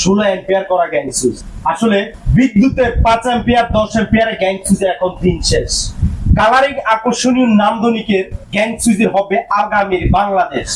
ষোলো করা আসলে বিদ্যুতের পাঁচ দশ এখন দিন শেষ। কালারিং আকর্ষণীয় হবে আগামীর বাংলাদেশ।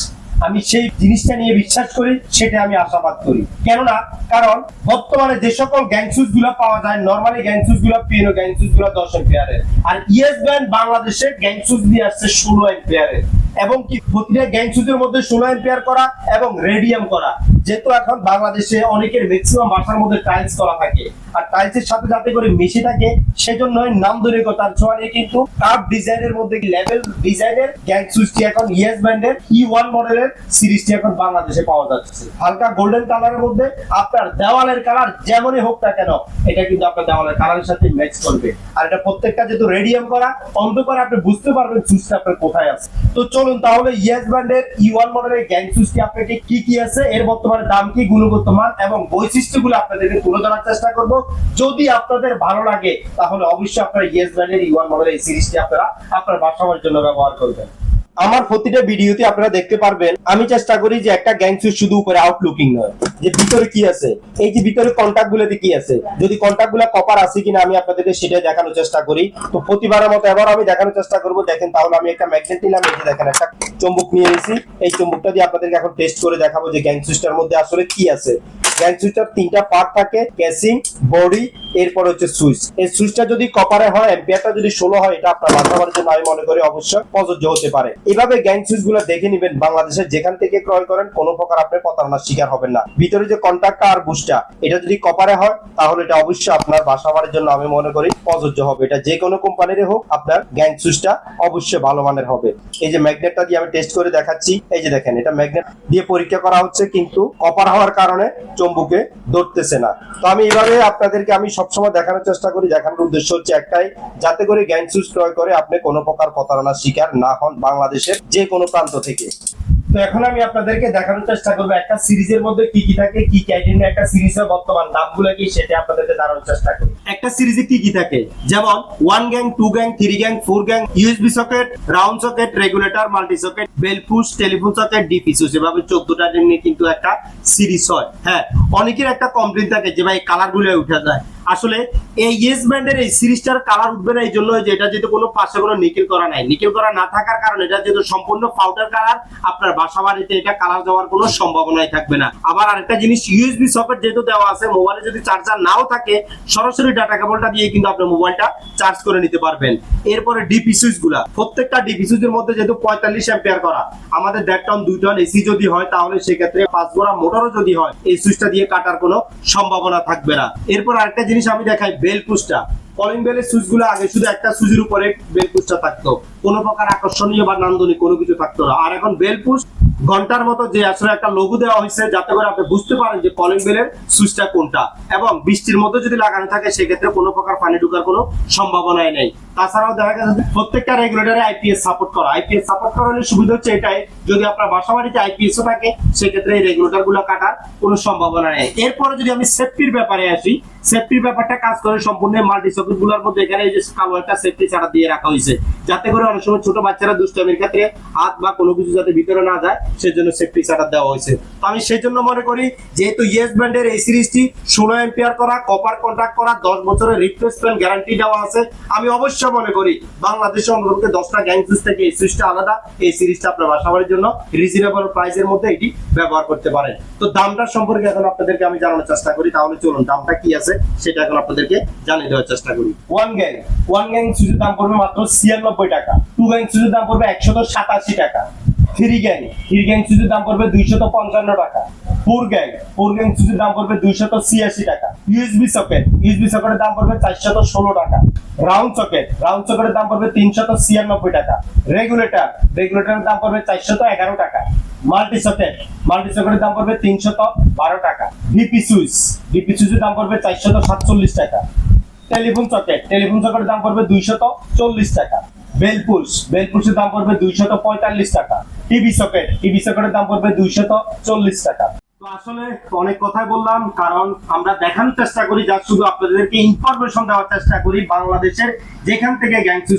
আমি সেই জিনিসটা নিয়ে বিশ্বাস করি, সেটা আমি আশাবাদ করি। কেননা, কারণ বর্তমানে যে সকল গ্যাংগুলা পাওয়া যায় নর্মালি গ্যাংগুলা পিএনও গ্যাংগুলা দশ এম্পিয়ারের আর ইয়েস ব্যান্ড বাংলাদেশে গ্যাং দিয়ে আসছে ষোলো এম্পিয়ারের এবং কি প্রতিটা গ্যাংসুদের মধ্যে সোনা এম্পেয়ার করা এবং রেডিয়াম করা। যেহেতু এখন বাংলাদেশে অনেকের ম্যাক্সিমাম বাসার মধ্যে টাইলস করা থাকে, আর টাইলসের সাথে যাতে করে মিশে থাকে সেজন্য নাম নামধরিকতার ছোঁয়া কিন্তু কার্ভ ডিজাইনের মধ্যে লেভেল ডিজাইনের গ্যাং সুইচটি এখন ইয়েস ব্যান্ডের ই ওয়ান মডেলের সিরিজটি এখন বাংলাদেশে পাওয়া যাচ্ছে। হালকা গোল্ডেন কালারের মধ্যে আপনার দেওয়ালের কালার যেমনই হোক না কেন, এটা কিন্তু আপনার দেওয়ালের কালারের সাথে ম্যাচ করবে। আর এটা প্রত্যেকটা যেহেতু রেডিয়াম করা, অন্ধকারে আপনি বুঝতে পারবেন সুইচটা আপনার কোথায় আছে। তো চলুন তাহলে ইয়েস ব্যান্ডের ই ওয়ান মডেলের গ্যাং সুইচটি আপনাকে কি কি আছে, এর বর্তমানে দাম কি গুণগত মান এবং বৈশিষ্ট্যগুলো আপনাদেরকে তুলে ধরার চেষ্টা করব। যদি আপনাদের ভালো লাগে, তাহলে অবশ্যই আপনারা ইয়েস ব্র্যান্ডের ইউয়ান মডেলের এই সিরিজটি আপনারা আপনার বাসাবার জন্য ব্যবহার করবেন। আমার প্রতিটা ভিডিওতে আপনারা দেখতে পারবেন, আমি চেষ্টা করি যে একটা গ্যাং শুধু উপরে আউটলুকিং নয়। যে ভিতরে কি আছে? এই যে ভিতরে কন্টাক্ট গুলোতে কি আছে? যদি কন্টাক্টগুলো কপার আছে কিনা আমি আপনাদেরকে সেটাই দেখানোর চেষ্টা করি। তো প্রতিবারের মতো এবার আমি দেখানোর চেষ্টা করব। দেখেন তাহলে আমি একটা ম্যাগনেট নিলাম। এই যে দেখেন, একটা চুম্বক নিয়ে নিয়েছি। এই চুম্বকটা দিয়ে আপনাদেরকে এখন টেস্ট করে দেখাবো যে গ্যাং সুইচটার মধ্যে আসলে কি আছে। গ্যাং সুইচটার তিনটা পার্ট থাকে ক্যাসিং বডি এরপর হচ্ছে সুইচ এই সুইচটা যদি কপারে হয় এম্পিয়ারটা যদি ষোলো হয়, এটা আপনার বাসাবার জন্য আমি মনে করি অবশ্যই প্রযোজ্য হতে পারে। এভাবে গ্যাং সুইচগুলো দেখে নিবেন। বাংলাদেশের যেখান থেকে ক্রয় করেন, কোনো প্রকার আপনি প্রতারণার শিকার হবেন না। ভিতরে যে কন্ট্যাক্টটা আর বুস্টটা এটা যদি কপারে হয়, তাহলে এটা অবশ্যই আপনার বাসাবাড়ির জন্য আমি মনে করি প্রযোজ্য হবে। এটা যে কোনো কোম্পানিরই হোক, আপনার গ্যাং সুইচটা অবশ্যই ভালো মানের হবে। এই যে ম্যাগনেটটা দিয়ে আমি টেস্ট করে দেখাচ্ছি, এই যে দেখেন, এটা ম্যাগনেট দিয়ে পরীক্ষা করা হচ্ছে, কিন্তু কপার হওয়ার কারণে চম্বুকে ধরতেছে না। তো আমি এইভাবে আপনাদেরকে আমি সবসময় দেখানোর চেষ্টা করি। দেখানোর উদ্দেশ্য হচ্ছে একটাই, যাতে করে গ্যাং সুইচ ক্রয় করে আপনি কোনো প্রকার প্রতারণার শিকার না হন বাংলাদেশের যে কোনো প্রান্ত থেকে। তো এখন আমি আপনাদেরকে দেখানোর চেষ্টা করব একটা সিরিজের মধ্যে কি কি থাকে, কি একটা সিরিজের বর্তমান কি সেটা আপনাদেরকে চেষ্টা একটা সিরিজে কি কি থাকে? যেমন one gang two gang three gang four gang USB socket round socket regulator multi socket bell telephone socket DP switch এভাবে চোদ্দটা নিয়ে কিন্তু একটা সিরিজ হয়। হ্যাঁ অনেকের একটা কমপ্লেন থাকে যে ভাই কালারগুলো উঠে যায়। আসলে এই ইয়েস ব্যান্ডের এই সিরিজটার কালার উঠবে না এই জন্য যে এটা যেহেতু কোনো পাশে কোনো নিকেল করা নাই। নিকেল করা না থাকার কারণে এটা যেহেতু সম্পূর্ণ পাউডার কালার আপনার বাসা বাড়িতে এটা কালার যাওয়ার কোনো সম্ভাবনাই থাকবে না। আবার আরেকটা জিনিস ইউএসবি সকেট যেহেতু দেওয়া আছে মোবাইলে যদি চার্জার নাও থাকে, সরাসরি ডাটা কেবলটা দিয়ে কিন্তু আপনি মোবাইলটা চার্জ করে নিতে পারবেন। এরপরে ডিপি সুইচগুলা, প্রত্যেকটা ডিপি সুইচের মধ্যে যেহেতু পঁয়তাল্লিশ অ্যাম্পিয়ার করা, আমাদের দেড় টন দুই টন এসি যদি হয়, তাহলে সেক্ষেত্রে পাঁচ গোড়া মোটরও যদি হয়, এই সুইচটা দিয়ে কাটার কোনো সম্ভাবনা থাকবে না। এরপর আরেকটা জিনিস আমি দেখাই, বেল পুশটা। কলিং বেলের সুইচগুলো আগে শুধু একটা সুইচের উপরে বেল পুশটা থাকতো। কোনো প্রকার আকর্ষণীয় বা নান্দনিক কোনো কিছু থাকতো না। আর এখন বেল পুশ, ঘণ্টার মতো যে আসলে একটা লঘু দেওয়া হয়েছে, যাতে করে আপনি বুঝতে পারেন যে কলিং বেলের সুইচটা কোনটা। এবং বৃষ্টির মধ্যে যদি লাগানো থাকে, সেক্ষেত্রে কোনো প্রকার পানি ঢুকার কোনো সম্ভাবনাই নেই। তাছাড়াও দেখা গেছে প্রত্যেকটা রেগুলেটরে আইপিএস সাপোর্ট করা। আইপিএস সাপোর্ট করা হলে সুবিধা হচ্ছে এটাই, যদি আপনার বাসা বাড়িতে আইপিএস থাকে, সেক্ষেত্রে এই রেগুলেটরগুলো কাটার কোনো সম্ভাবনা নেই। এরপরে যদি আমি সেফটির ব্যাপারে আসি সেফটির ব্যাপারটা কাজ করে সম্পূর্ণ মাল্টি সকেটগুলোর মধ্যে এখানে এই যে কালো একটা সেফটি ছাড়া দিয়ে রাখা হয়েছে। যাতে করে অনেক সময় ছোট বাচ্চারা দুষ্টামির ক্ষেত্রে হাত বা কোনো কিছু যাতে ভিতরে না যায়, সেজন্য সেফটি ছাড়া দেওয়া হয়েছে। তো আমি সেই জন্য মনে করি, যেহেতু ইয়েস ব্যান্ডের এই সিরিজটি ষোলো এম্পিয়ার করা কপার কন্ট্রাক্ট করা, দশ বছরের রিপ্লেসমেন্ট গ্যারান্টি দেওয়া আছে। আমি অবশ্যই মনে করি, বাংলাদেশে অন্তত দশটা গ্যাং সুইচ থেকে এই সুইচটা আলাদা। এই সিরিজটা আপনার বাসাবাড়ির জন্য রিজনেবল প্রাইসের মধ্যে এটি ব্যবহার করতে পারেন। তো দামটার সম্পর্কে এখন আপনাদেরকে আমি জানানোর চেষ্টা করি, তাহলে চলুন, দামটা কি আছে? সেটা এখন আপনাদেরকে জানিয়ে দেওয়ার চেষ্টা করি। ওয়ান গ্যাং ওয়ান গ্যাং সুইচের দাম পড়বে মাত্র ছিয়ানব্বই টাকা। টু গ্যাং সুইচের দাম পড়বে একশত সাতাশি টাকা। থ্রি গ্যাং থ্রি গ্যাং সুইচের দাম পড়বে দুইশত পঞ্চান্ন টাকা। ফোর গ্যাং ফোর গ্যাং সুইচের দাম পড়বে দুইশত ছিয়াশি টাকা। ইউএসবি সকেট ইউএসবি সকেটের দাম পড়বে চারশত ষোলো টাকা। রাউন্ড সকেট রাউন্ড সকেটের দাম পড়বে তিনশত ছিয়ানব্বই টাকা। রেগুলেটর রেগুলেটরের দাম পড়বে চারশত এগারো টাকা। মাল্টি সকেট মাল্টি সকেটের দাম পড়বে তিনশত বারো টাকা। ডিপি সুইচ ডিপি সুইচের দাম পড়বে চারশত সাতচল্লিশ টাকা। টেলিফোন সকেট, টেলিফোন সকেটের দাম পড়বে দুইশত চল্লিশ টাকা। বেলপুলস বেলপুলসের দাম পড়বে দুইশত পঁয়তাল্লিশ টাকা। টিভি সকেট, টিভি সকেটের দাম পড়বে দুইশত চল্লিশ টাকা। আসলে অনেক কথাই বললাম, কারণ আমরা দেখানোর চেষ্টা করি যা শুধু আপনাদেরকে ইনফরমেশন দেওয়ার চেষ্টা করি বাংলাদেশের যেখান থেকে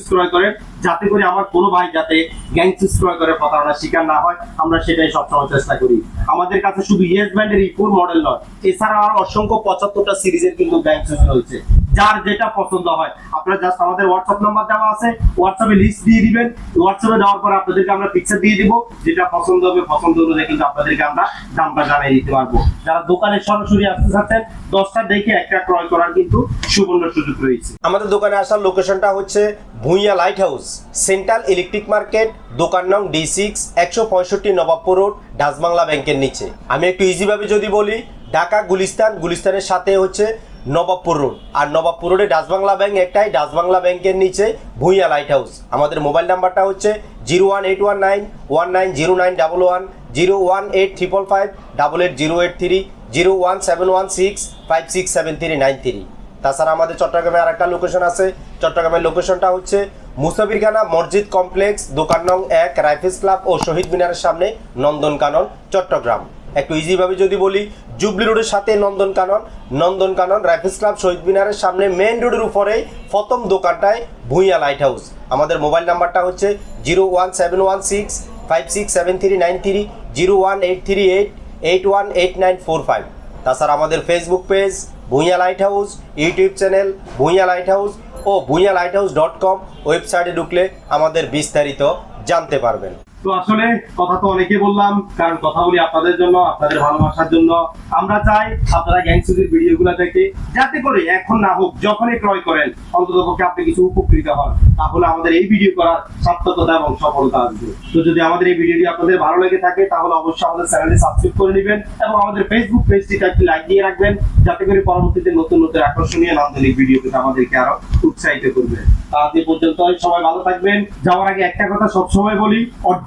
ক্রয় করে, যাতে করে আমার কোনো ভাই যাতে গ্যাং ক্রয় করে প্রতারণার শিকার না হয়, আমরা সেটাই সবসময় চেষ্টা করি। আমাদের কাছে শুধু ইয়েস ব্যান্ডের ইপুর মডেল নয়, এছাড়া আর অসংখ্য পঁচাত্তরটা সিরিজের কিন্তু গ্যাং রয়েছে। যার যেটা পছন্দ হয়। আপনারা জাস্ট আমাদের হোয়াটসঅ্যাপ নাম্বার দেওয়া আছে হোয়াটসঅ্যাপে লিস্ট দিয়ে দিবেন। হোয়াটসঅ্যাপে দেওয়ার পর আপনাদেরকে আমরা পিকচার দিয়ে দিব, যেটা পছন্দ হবে, পছন্দ অনুযায়ী কিন্তু আপনাদেরকে আমরা দামটা জানিয়ে দিতে পারব। যারা দোকানে সরাসরি আসতে চাচ্ছেন, দশটা দেখে একটা ক্রয় করার কিন্তু সুবর্ণ সুযোগ রয়েছে। আমাদের দোকানে আসার লোকেশনটা হচ্ছে Bhuiyan light house central electric market দোকান নং ডি সিক্স একশো পঁয়ষট্টি নবাবপুর রোড ডাচবাংলা ব্যাংকের নিচে। আমি একটু ইজিভাবে যদি বলি, ঢাকা, গুলিস্তান, গুলিস্তানের সাথে হচ্ছে নবাবপুর রোড। আর নবাবপুর রোডে ডাচবাংলা ব্যাংক একটাই ডাচবাংলা ব্যাংকের নিচে ভুঁইয়া লাইট হাউস আমাদের মোবাইল নাম্বারটা হচ্ছে zero one eight one nine one nine zero nine double one zero one eight triple five double eight zero eight three zero one seven one six five six seven three nine three তাছাড়া আমাদের চট্টগ্রামে আর একটা location আছে। চট্টগ্রামের লোকেশনটা হচ্ছে মুসাফিরখানা মসজিদ complex দোকান নং এক, রাইফেলস ক্লাব ও শহীদ মিনারের সামনে নন্দনকানন, চট্টগ্রাম। একটু ইজিভাবে যদি বলি জুবলি রোডের সাথে নন্দনকানন নন্দনকানন রাইফেলস ক্লাব, শহীদ মিনারের সামনে মেন রোডের উপরে প্রথম দোকানটায় ভুঁইয়া লাইট হাউস আমাদের মোবাইল নাম্বারটা হচ্ছে zero one seven one six five six seven three nine three, zero one eight three eight eight one eight nine four five. তাছাড়া আমাদের Facebook page Bhuiyan light house YouTube channel Bhuiyan light house ও Bhuiyan light house dot com ওয়েবসাইটে ঢুকলে আমাদের বিস্তারিত জানতে পারবেন। তো আসলে কথা তো অনেকে বললাম, কারণ কথা বলি আপনাদের জন্য, আপনাদের ভালোবাসার জন্য। আমরা চাই আপনারা গ্যাংসুদের ভিডিও গুলা দেখে, যাতে করে এখন না হোক, যখনই ক্রয় করেন, অন্তত পক্ষে আপনি কিছু উপকৃত হন, তাহলে আমাদের এই ভিডিও করার সার্থকতা এবং সফলতা আসবে। তো যদি আমাদের এই ভিডিওটি আপনাদের ভালো লেগে থাকে, তাহলে অবশ্যই আমাদের চ্যানেলটি সাবস্ক্রাইব করে নেবেন এবং আমাদের ফেসবুক পেজটিতে একটি লাইক দিয়ে রাখবেন, যাতে করে পরবর্তীতে নতুন নতুন আকর্ষণীয় নান্দনিক ভিডিও পেতে আমাদেরকে আরও উৎসাহিত করবে। আজ পর্যন্ত সবাই ভালো থাকবেন। যাওয়ার আগে একটা কথা সবসময় বলি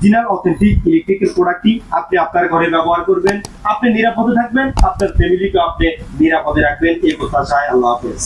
অরিজিনাল অথেন্টিক ইলেকট্রিক্যাল প্রোডাক্টটি আপনি আপনার ঘরে ব্যবহার করবেন। আপনি নিরাপদে থাকবেন, আপনার ফ্যামিলিকে আপনি নিরাপদে রাখবেন। এই কথা চাই আল্লাহ হাফেজ।